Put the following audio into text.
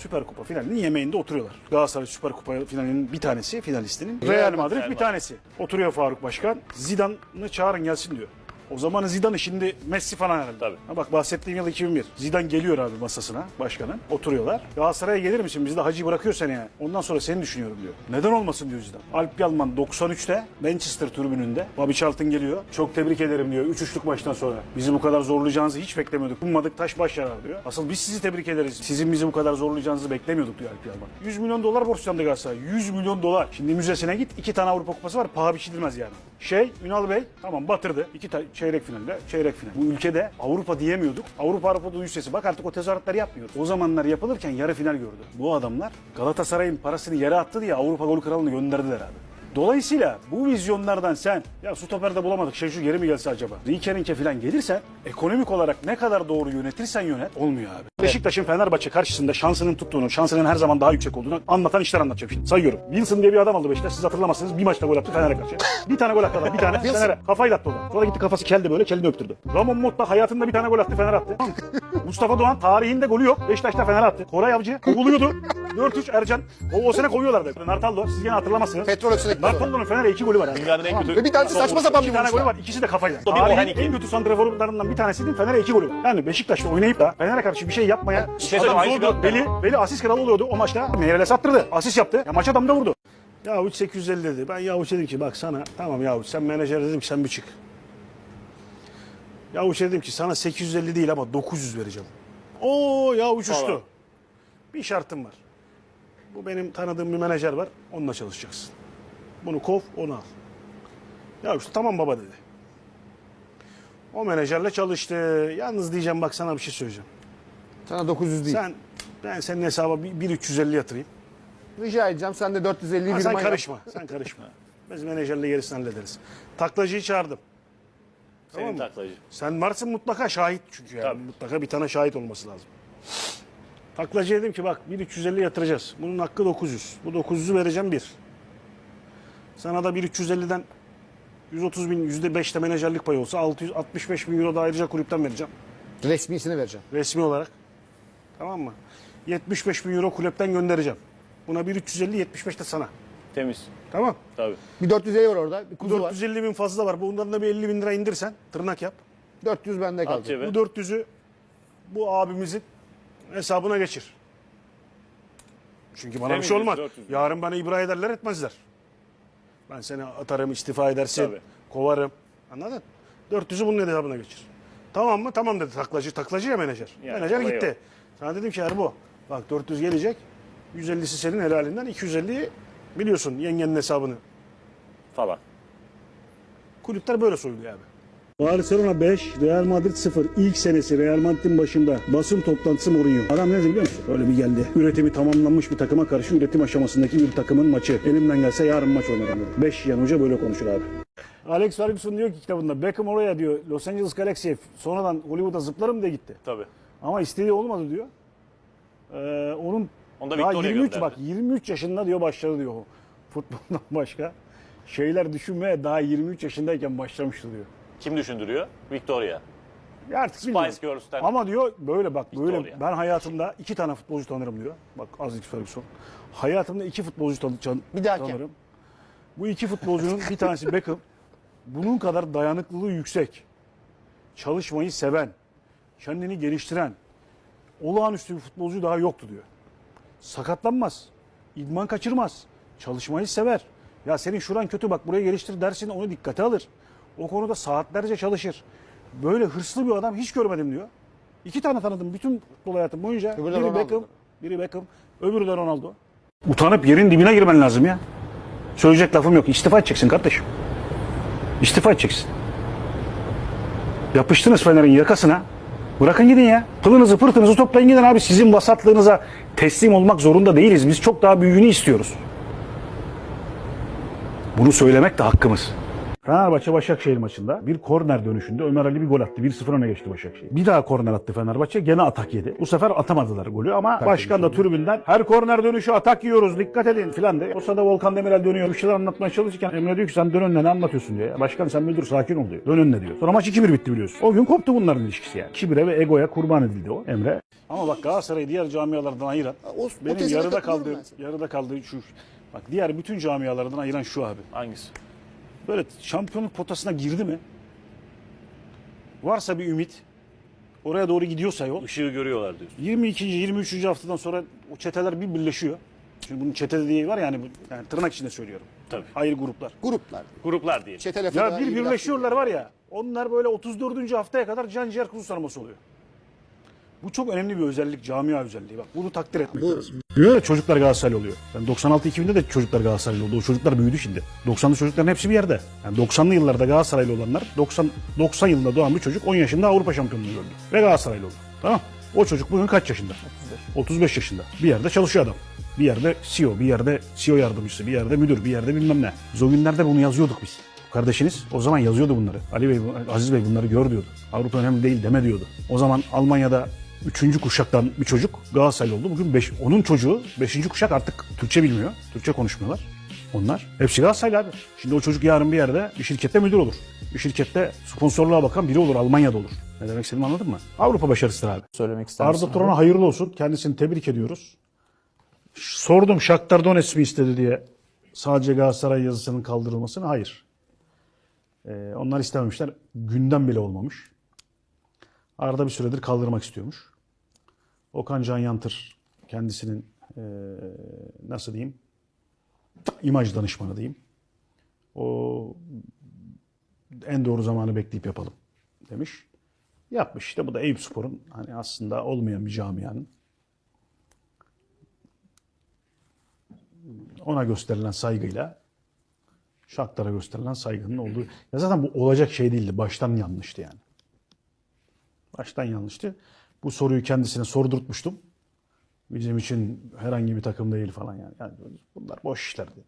Süper Kupa finalinin yemeğinde oturuyorlar. Galatasaray Süper Kupa finalinin bir tanesi finalistinin. Real Madrid bir tanesi. Oturuyor Faruk Başkan. Zidane'ı çağırın gelsin diyor. O zaman Zidane'ı şimdi Messi falan herhalde. Tabii. Ha bak bahsettiğim yıl 2001. Zidane geliyor abi masasına başkanın. Oturuyorlar. Galatasaray'a gelir misin? Biz de Hacı bırakıyor seni yani. Ondan sonra seni düşünüyorum diyor. Neden olmasın diyor Zidane. Alp Yalman 93'te Manchester tribününde. Bobby Charlton geliyor. Çok tebrik ederim diyor. 3 üçlük maçtan sonra. Bizi bu kadar zorlayacağınızı hiç beklemiyorduk. Ummadık taş baş yarar diyor. Asıl biz sizi tebrik ederiz. Sizin bizi bu kadar zorlayacağınızı beklemiyorduk diyor Alp Yalman. 100 milyon dolar borçlandı Galatasaray. 100 milyon dolar. Şimdi müzesine git. iki tane Avrupa Kupası var. Paha biçilmez yani. Şey Ünal Bey tamam batırdı. İki ta- çeyrek finalde çeyrek final. Bu ülkede Avrupa diyemiyorduk. Avrupa Avrupa duyuş sesi. Bak artık o tezahüratları yapmıyoruz. O zamanlar yapılırken yarı final gördü. Bu adamlar Galatasaray'ın parasını yere attı diye Avrupa golü kralını gönderdiler abi. Dolayısıyla bu vizyonlardan sen ya stoperde bulamadık şey şu geri mi gelse acaba? Rikerinke falan gelirsen ekonomik olarak ne kadar doğru yönetirsen yönet olmuyor abi. Beşiktaş'ın Fenerbahçe karşısında şansının tuttuğunu, şansının her zaman daha yüksek olduğunu anlatan işler anlatacağım şimdi. Sayıyorum. Wilson diye bir adam aldı Beşiktaş. Siz hatırlamazsınız. Bir maçta gol attı Fener'e karşı. Bir tane gol attı adam. Bir tane Fener'e. Kafayı da attı o da. Sonra gitti kafası keldi böyle. Kelini öptürdü. Ramon Motta hayatında bir tane gol attı Fener attı. Mustafa Doğan tarihinde golü yok. Beşiktaş'ta Fener attı. Koray Avcı kovuluyordu. 4-3 Ercan. O, o sene kovuyorlardı. Nartaldo. Siz gene hatırlamazsınız. Petrol sürekli. Nartaldo'nun Fener'e iki golü var. abi. Dünyanın en kötü... Ve bir tanesi saçma sapan bir tane golü var. İkisi de kafayla. Tarihin en kötü santraforlarından bir tanesinin Fener'e iki golü var. Yani Beşiktaş'ta oynayıp da Fener'e karşı bir şey yapmaya şey adam zordu. Beli, Beli asist kralı oluyordu o maçta. Meyrel'e sattırdı. Asist yaptı. Ya maç adamda vurdu. Yavuç 850 dedi. Ben Yavuç dedim ki bak sana tamam Yavuç sen menajer dedim ki sen bir çık. Yavuç dedim ki sana 850 değil ama 900 vereceğim. Oo Yavuç uçtu. Bir şartım var. Bu benim tanıdığım bir menajer var. Onunla çalışacaksın. Bunu kov, onu al. Ya işte tamam baba dedi. O menajerle çalıştı. Yalnız diyeceğim bak sana bir şey söyleyeceğim. Sana 900 değil. Sen ben senin hesaba bir, bir 350 yatırayım. Rica edeceğim sen de 450'yi Ha, bir sen karışma. Sen karışma. Biz menajerle gerisini hallederiz. Taklacıyı çağırdım. Senin Tamam mı? taklacı. Sen varsın mutlaka şahit çünkü yani. Tabii. Mutlaka bir tane şahit olması lazım. Taklacı dedim ki bak bir 350 yatıracağız. Bunun hakkı 900. Bu 900'ü vereceğim bir. Sana da bir 350'den 130 bin yüzde beşte menajerlik payı olsa 665 bin euro da ayrıca kulüpten vereceğim. Resmisini vereceğim. Resmi olarak. Tamam mı? 75 bin euro kulüpten göndereceğim. Buna bir 350 75 de sana. Temiz. Tamam. Tabii. Bir 450 var orada. Bir kuzu var. 450 bin fazla var. Bundan da bir 50 bin lira indirsen tırnak yap. 400 bende At kaldı. cebe. Bu 400'ü bu abimizin hesabına geçir. Çünkü bana bir Temiz şey olmaz. 400. Yarın bana ibra ederler etmezler. Ben seni atarım istifa edersin. Tabii. Kovarım. Anladın? 400'ü bunun hesabına geçir. Tamam mı? Tamam dedi taklacı. Taklacı ya menajer. Yani menajer gitti. Sana dedim ki Erbo bak 400 gelecek. 150'si senin helalinden 250'yi biliyorsun yengenin hesabını. Falan. Kulüpler böyle soyuluyor abi. Barcelona 5, Real Madrid 0. İlk senesi Real Madrid'in başında basın toplantısı Mourinho. Adam ne dedi biliyor musun? Öyle bir geldi. Üretimi tamamlanmış bir takıma karşı üretim aşamasındaki bir takımın maçı. Elimden gelse yarın maç oynarım dedi. 5 yan hoca böyle konuşur abi. Alex Ferguson diyor ki kitabında Beckham oraya diyor Los Angeles Galaxy'ye sonradan Hollywood'a zıplarım diye gitti. Tabii. Ama istediği olmadı diyor. Ee, onun Onu da daha Victoria 23 gönderdi. bak 23 yaşında diyor başladı diyor o. Futboldan başka şeyler düşünmeye daha 23 yaşındayken başlamıştı diyor. Kim düşündürüyor? Victoria. Ya artık bilmiyorum. Spice Girls'ten. Ama diyor böyle bak böyle Victoria. ben hayatımda iki tane futbolcu tanırım diyor. Bak Aziz Ferguson. Hayatımda iki futbolcu tanı, can- Bir dahaki. tanırım. Bu iki futbolcunun bir tanesi Beckham. Bunun kadar dayanıklılığı yüksek. Çalışmayı seven, kendini geliştiren, olağanüstü bir futbolcu daha yoktu diyor. Sakatlanmaz, idman kaçırmaz, çalışmayı sever. Ya senin şuran kötü bak buraya geliştir dersin onu dikkate alır. O konuda saatlerce çalışır. Böyle hırslı bir adam hiç görmedim diyor. İki tane tanıdım bütün futbol hayatım boyunca. Öbürü de biri Ronaldo. Beckham, biri Beckham, öbürü de Ronaldo. Utanıp yerin dibine girmen lazım ya. Söyleyecek lafım yok. İstifa edeceksin kardeşim. İstifa edeceksin. Yapıştınız Fener'in yakasına. Bırakın gidin ya. Pılınızı pırtınızı toplayın gidin abi. Sizin vasatlığınıza teslim olmak zorunda değiliz. Biz çok daha büyüğünü istiyoruz. Bunu söylemek de hakkımız. Fenerbahçe Başakşehir maçında bir korner dönüşünde Ömer Ali bir gol attı. 1-0 öne geçti Başakşehir. Bir daha korner attı Fenerbahçe. Gene atak yedi. Bu sefer atamadılar golü ama başkan da tribünden her korner dönüşü atak yiyoruz dikkat edin filan de. O sırada Volkan Demirel dönüyor. Bir şeyler anlatmaya çalışırken Emre diyor ki sen dön önüne ne anlatıyorsun diyor. Ya. Başkan sen bir dur sakin ol diyor. Dön önüne diyor. Sonra maç 2-1 bitti biliyorsun. O gün koptu bunların ilişkisi yani. Kibire ve egoya kurban edildi o Emre. Ama bak Galatasaray'ı diğer camialardan ayıran o- benim yarıda kaldığı yarıda kaldığı şu bak diğer bütün camialardan ayıran şu abi. Hangisi? Böyle şampiyonluk potasına girdi mi? Varsa bir ümit, oraya doğru gidiyorsa yol. Işığı görüyorlar diyorsun. 22. 23. haftadan sonra o çeteler bir birleşiyor. Şimdi bunun çete dediği var yani, bu- yani tırnak içinde söylüyorum. Tabii. Ayrı gruplar. Gruplar. Gruplar diyelim. Çete lafı Ya da bir birleşiyorlar var ya. Onlar böyle 34. haftaya kadar can ciğer kuzu sarması oluyor. Bu çok önemli bir özellik, camia özelliği. Bak bunu takdir etmek Bu- lazım. Diyor ya çocuklar Galatasaraylı oluyor. Yani 96-2000'de de çocuklar Galatasaraylı oldu. O çocuklar büyüdü şimdi. 90'lı çocukların hepsi bir yerde. Yani 90'lı yıllarda Galatasaraylı olanlar 90 90 yılında doğan bir çocuk 10 yaşında Avrupa şampiyonluğu gördü. Ve Galatasaraylı oldu. Tamam. O çocuk bugün kaç yaşında? 35 yaşında. Bir yerde çalışıyor adam. Bir yerde CEO, bir yerde CEO yardımcısı, bir yerde müdür, bir yerde bilmem ne. Biz o günlerde bunu yazıyorduk biz. Kardeşiniz o zaman yazıyordu bunları. Ali Bey, Aziz Bey bunları gör diyordu. Avrupa önemli değil deme diyordu. O zaman Almanya'da Üçüncü kuşaktan bir çocuk Galatasaraylı oldu. Bugün beş, onun çocuğu beşinci kuşak artık Türkçe bilmiyor. Türkçe konuşmuyorlar. Onlar. Hepsi Galatasaraylı abi. Şimdi o çocuk yarın bir yerde bir şirkette müdür olur. Bir şirkette sponsorluğa bakan biri olur. Almanya'da olur. Ne demek istediğimi anladın mı? Avrupa başarısıdır abi. söylemek ister? Arda Turan'a hayırlı olsun. Kendisini tebrik ediyoruz. Sordum Shakhtar Donetsk mi istedi diye sadece Galatasaray yazısının kaldırılmasını. Hayır. Ee, onlar istememişler. Gündem bile olmamış. Arda bir süredir kaldırmak istiyormuş. Okan Can Yantır kendisinin nasıl diyeyim imaj danışmanı diyeyim. O en doğru zamanı bekleyip yapalım demiş. Yapmış işte bu da Eyüp Spor'un hani aslında olmayan bir camianın ona gösterilen saygıyla Şaktar'a gösterilen saygının olduğu. Ya zaten bu olacak şey değildi. Baştan yanlıştı yani. Baştan yanlıştı. Bu soruyu kendisine sordurtmuştum. Bizim için herhangi bir takım değil falan yani. yani bunlar boş işlerdi.